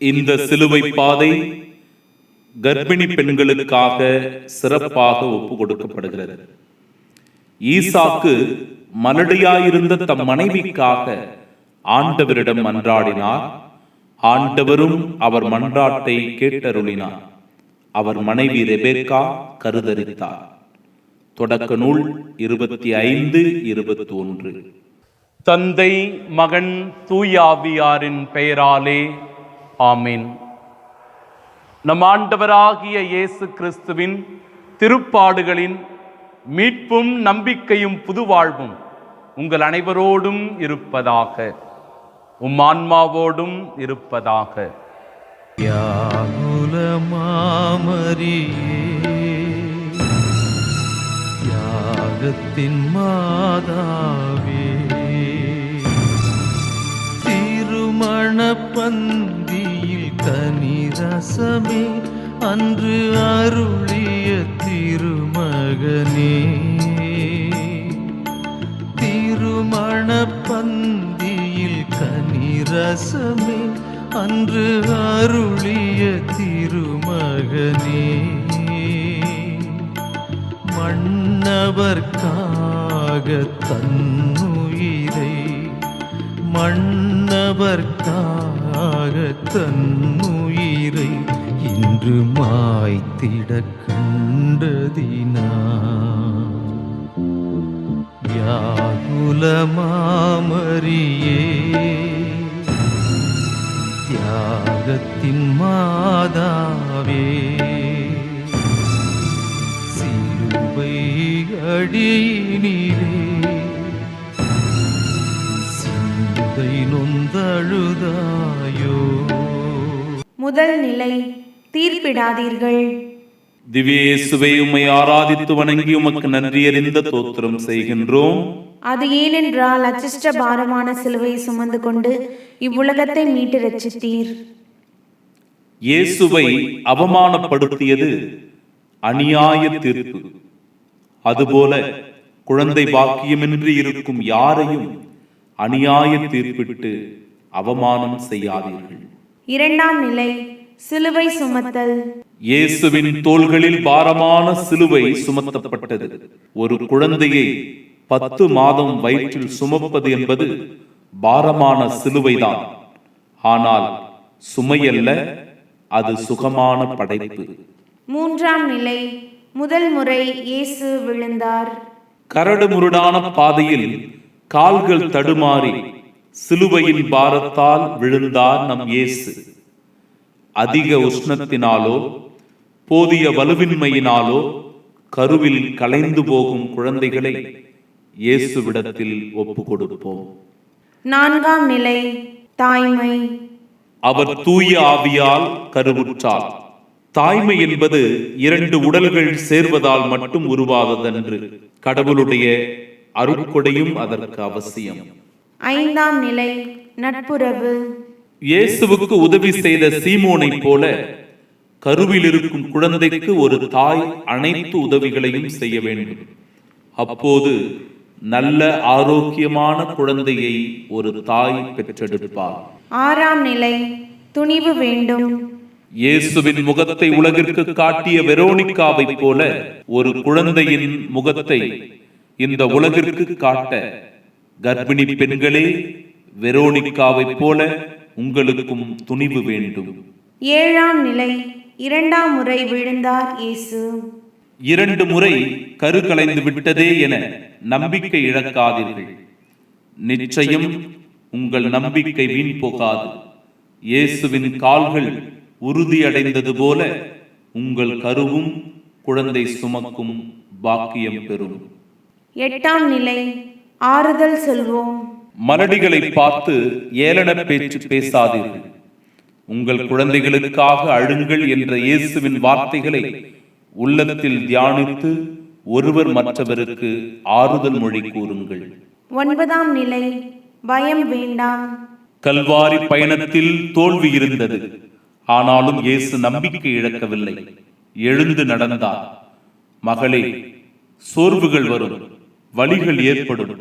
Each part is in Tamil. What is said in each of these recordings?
இந்த சிலுவை பாதை கர்ப்பிணி பெண்களுக்காக சிறப்பாக ஒப்பு கொடுக்கப்படுகிறது ஈசாக்கு மலடியாயிருந்த தம் மனைவிக்காக ஆண்டவரிடம் மன்றாடினார். ஆண்டவரும் அவர் மன்றாட்டை கேட்டருளினார். அவர் மனைவி ரெபேக்கா கருதரித்தார். தொடக்க நூல் இருபத்தி ஐந்து இருபத்தி ஒன்று தந்தை மகன் தூயாவியாரின் பெயராலே ஆமீன். நம் ஆண்டவராகிய இயேசு கிறிஸ்துவின் திருப்பாடுகளின் மீட்பும் நம்பிக்கையும் புதுவாழ்வும் உங்கள் அனைவரோடும் இருப்பதாக உம் ஆன்மாவோடும் இருப்பதாக. யாகத்தின் மாதாவே திருமண பந்தியில் கனிரசமே அன்று அருளிய திருமகனே. திருமண பந்தியில் கனிரசமே அன்று அருளிய திருமகனே. மன்னவர்க்காக தன்னுயிரை மன்னவர்க்காக தன்னுயிரை உயிரை இன்று மாய்த்திட கண்டதினா வியாகுலமாமரியே தியாகத்தின் மாதாவே சிலுவை அடியினிலே சிந்தை நொந்தழுதாயோ. முதல் நிலை தீர்ப்பிடாதீர்கள். திவ்யேசுவை உம்மை ஆராதித்து வணங்கி உமக்கு நன்றியறிந்த தோத்திரம் செய்கின்றோம். அது ஏனென்றால் அச்சிஷ்ட பாரமான சிலுவை சுமந்து கொண்டு இவ்வுலகத்தை மீட்டு ரட்சித்தீர். இயேசுவை அவமானப்படுத்தியது அநியாய தீர்ப்பு. அதுபோல குழந்தை பாக்கியமின்றி இருக்கும் யாரையும் அநியாய தீர்ப்பிட்டு அவமானம் செய்யாதீர்கள். இரண்டாம் நிலை சிலுவை சுமத்தல். இயேசுவின் தோள்களில் பாரமான சிலுவை சுமத்தப்பட்டது. ஒரு குழந்தையை பத்து மாதம் வயிற்றில் சுமப்பது என்பது பாரமான சிலுவைதான். ஆனால் சுமையல்ல அது சுகமான படைப்பு. மூன்றாம் நிலை முதல் முறை இயேசு விழுந்தார். கரடு முரடான பாதையில் கால்கள் தடுமாறி சிலுவையின் பாரத்தால் விழுந்தார் நம் இயேசு. அதிக உஷ்ணத்தினாலோ போதிய வலுவின்மையினாலோ கருவில் கலைந்து போகும் குழந்தைகளை இயேசுவிடத்தில் ஒப்பு கொடுப்போம் நான்காம் நிலை தாய்மை. அவர் தூய ஆவியால் கருவுற்றார். தாய்மை என்பது இரண்டு உடல்கள் சேர்வதால் மட்டும் உருவாததன்று. கடவுளுடைய அருட்கொடையும் அதற்கு அவசியம். ஐந்தாம் நிலை நட்புறவு. இயேசுவுக்கு உதவி செய்த சீமோனை போல கருவில் இருக்கும் குழந்தைக்கு ஒரு தாய் அனைத்து உதவிகளையும் செய்ய வேண்டும். அப்போது நல்ல ஆரோக்கியமான குழந்தையை ஒரு தாய் பெற்றெடுப்பார் ஆறாம் நிலை துணிவு வேண்டும். இயேசுவின் முகத்தை உலகிற்கு காட்டிய வெரோனிக்காவை போல ஒரு குழந்தையின் முகத்தை இந்த உலகிற்கு காட்ட கர்ப்பிணி பெண்களே வெரோனிக்காவை போல உங்களுக்கும் துணிவு வேண்டும். ஏழாம் நிலை இரண்டாம் முறை விழுந்தார் இயேசு. இரண்டு முறை கரு கலைந்து விட்டதே என நம்பிக்கை இழக்காதீர்கள். நிச்சயம் உங்கள் நம்பிக்கை வீண் போகாது. இயேசுவின் கால்கள் உறுதியடைந்தது போல உங்கள் கருவும் குழந்தை சுமக்கும் பாக்கியம் பெறும். எட்டாம் நிலை ஆறுதல் சொல்வோம். மலடிகளை பார்த்து ஏளன பேச்சு பேசாதீர்கள். உங்கள் குழந்தைகளுக்காக அழுங்கள் என்ற இயேசுவின் வார்த்தைகளை உள்ளத்தில் தியானித்து ஒருவர் மற்றவருக்கு ஆறுதல் மொழி கூறுங்கள். ஒன்பதாம் நிலை பயம் வேண்டாம். கல்வாரி பயணத்தில் தோல்வி இருந்தது. ஆனாலும் இயேசு நம்பிக்கை இழக்கவில்லை. எழுந்து நடந்தார். மகளே சோர்வுகள் வரும். வலிகள் ஏற்படும்.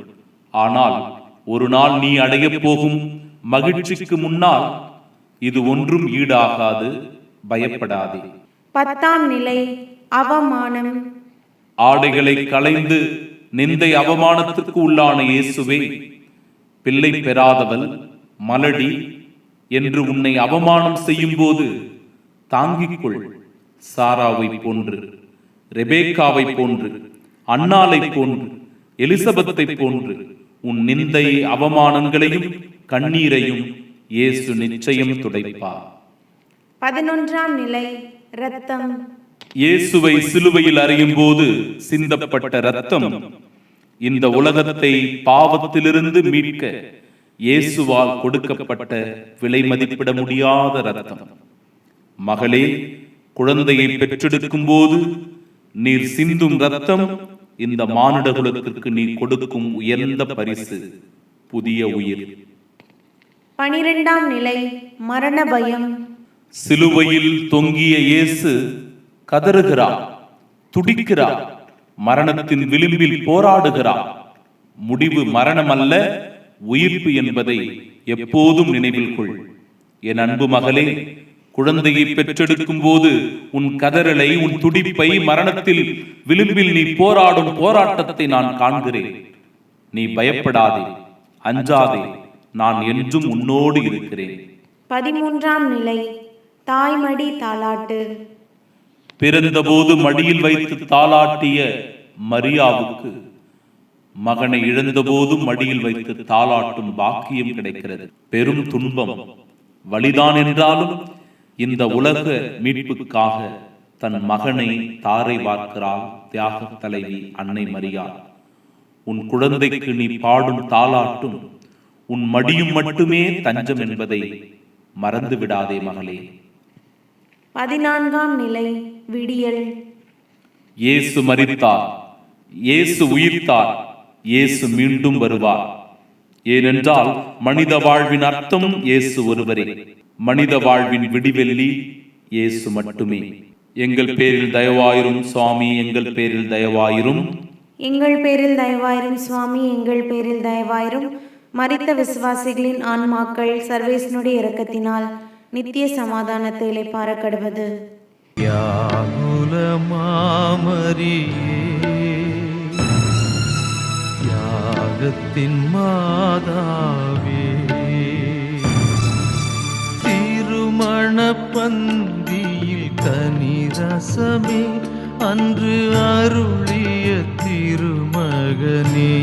ஆனால் ஒரு நாள் நீ அடையப் போகும் மகிழ்ச்சிக்கு முன்னால் இது ஒன்றும் ஈடாகாது. பயப்படாதே. பத்தாம் நிலை அவமானம். ஆடைகளை களைந்து நிந்தை அவமானத்துக்கு உள்ளான இயேசுவே பிள்ளை பெறாதவள் மலடி என்று உன்னை அவமானம் செய்யும்போது தாங்கிக் கொள் சாராவை போன்று ரெபேக்காவை போன்று அன்னாளை போன்று எலிசபெத்தை போன்று உன் நிந்தை அவமானங்களையும் கண்ணீரையும் இயேசு நிச்சயம் துடைப்பார் பதினொன்றாம் நிலை இரத்தம். இயேசுவை சிலுவையில் அறையும் போது சிந்தப்பட்ட ரத்தம் இந்த உலகத்தை பாவத்திலிருந்து மீட்க இயேசுவால் கொடுக்கப்பட்ட விலை மதிப்பிட முடியாத ரத்தம் மகளே குழந்தையை பெற்றெடுக்கும் போது நீர் சிந்தும் ரத்தம் இந்த மானுட குலத்திற்கு நீ கொடுக்கும் உயர்ந்த பரிசு புதிய உயிர். பனிரெண்டாம் நிலை மரண பயம். சிலுவையில் தொங்கிய இயேசு கதறுகிறார் துடிக்கிறார் மரணத்தின் விளிம்பில் போராடுகிறார். முடிவு மரணம் அல்ல உயிர்ப்பு என்பதை எப்போதும் நினைவில் கொள். என் அன்பு மகளே குழந்தையை பெற்றெடுக்கும் போது உன் கதறலை உன் துடிப்பை மரணத்தில் விளிம்பில் நீ போராடும் போராட்டத்தை நான் காண்கிறேன். நீ பயப்படாதே அஞ்சாதே நான் என்றும் உன்னோடு இருக்கிறேன். பதிமூன்றாம் நிலை தாய்மடி தாலாட்டு பிறந்தபோது மடியில் வைத்து தாளாட்டிய மரியாவுக்கு மகனை இழந்தபோதும் மடியில் வைத்து தாளாட்டும் பாக்கியம் கிடைக்கிறது. பெரும் துன்பம் வலிதான் என்றாலும் இந்த உலக மீட்புக்காக தன் மகனை தாரை வார்க்கிறாள் தியாக தலைவி அன்னை மரியா. உன் குழந்தைக்கு நீ பாடும் தாளாட்டும் உன் மடியும் மட்டுமே தஞ்சம் என்பதை மறந்து விடாதே மகளே. பதினான்காம் நிலை விடியல். இயேசு மரித்தார் இயேசு உயிர்த்தார் இயேசு மீண்டும் வருவார். ஏனென்றால் மனித வாழ்வின் அர்த்தம் இயேசு ஒருவரே. மனித வாழ்வின் விடிவெள்ளி இயேசு மட்டுமே. எங்கள் பேரில் தயவாயிரும் சுவாமி எங்கள் பேரில் தயவாயிரும். எங்கள் பேரில் தயவாயிரும் சுவாமி எங்கள் பேரில் தயவாயிரும். மரித்த விசுவாசிகளின் ஆன்மாக்கள் சர்வேசனுடைய இரக்கத்தினால் நித்திய சமாதானத்தை இளைப்பார கடுவது வியாகுல மாமரியே திருமகனே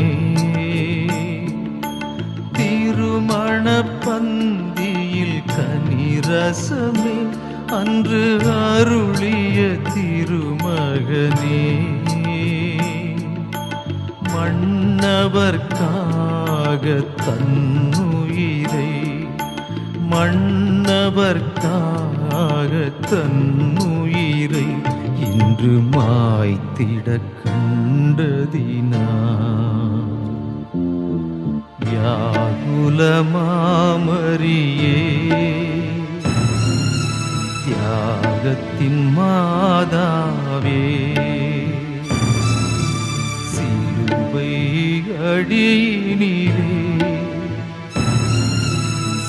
திருமண பந்தியில் கனிரசமே அன்று அருளிய திருமகனே மன்னவர்க்காக தன்னுயிரை மன்னவர்க்காக தன்னுயிரை அன்று மாய்த்திட கண்டதினா வியாகுல தியாகத்தின் மாதாவே. சிலுவை அடியினிலே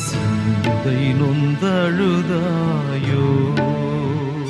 சிந்தை நொந்தழுதாயோ.